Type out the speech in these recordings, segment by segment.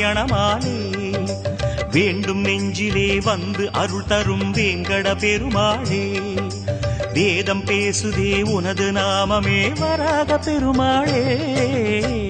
நாராயணமாலே வேண்டும் நெஞ்சிலே வந்து அருள் தரும் வேங்கட பெருமாளே வேதம் பேசுதே உனது நாமமே வராத பெருமாளே.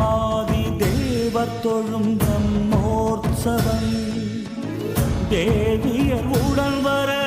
மாதி தேவர் தொழும் பிரம்மோற்சவம். தேவியர் உடன் வர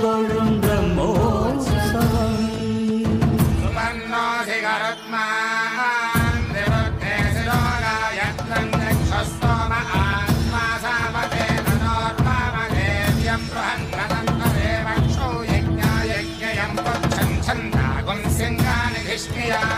வழும் பிரம்மோத்சவம் சுமன்னோசிகரத்மா Yeah.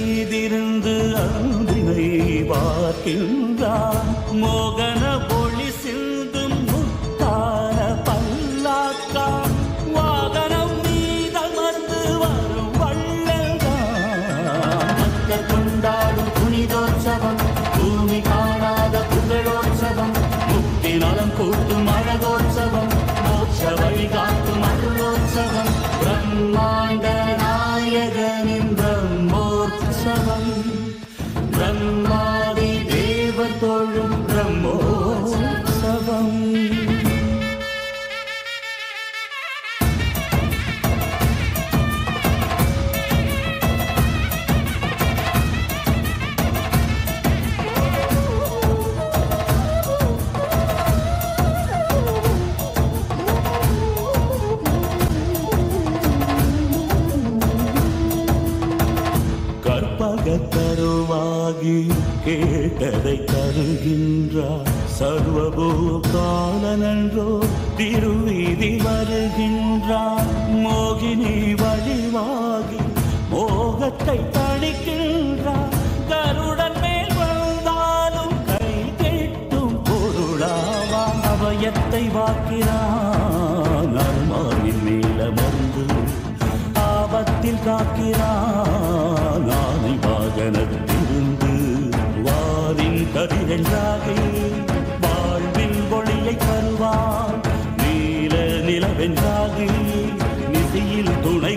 இருந்து அன்பினை பார்க்கின்றான். மோகன பிரம்மோற்சவம் பகத்தருவாகி கேட்டதை தருகின்றார் சர்வபூதானன்றோ திருவீதி வருகின்றார் மோகினி வழிவாகி மோகத்தை தணிக்கின்றார் கருடன் மேல் வந்தாலும் கை கெட்டும் பொருளாவான் அவயத்தை வாக்கிறார் ஒளியை நீல நிலவென்றாகி நிதியில் துணை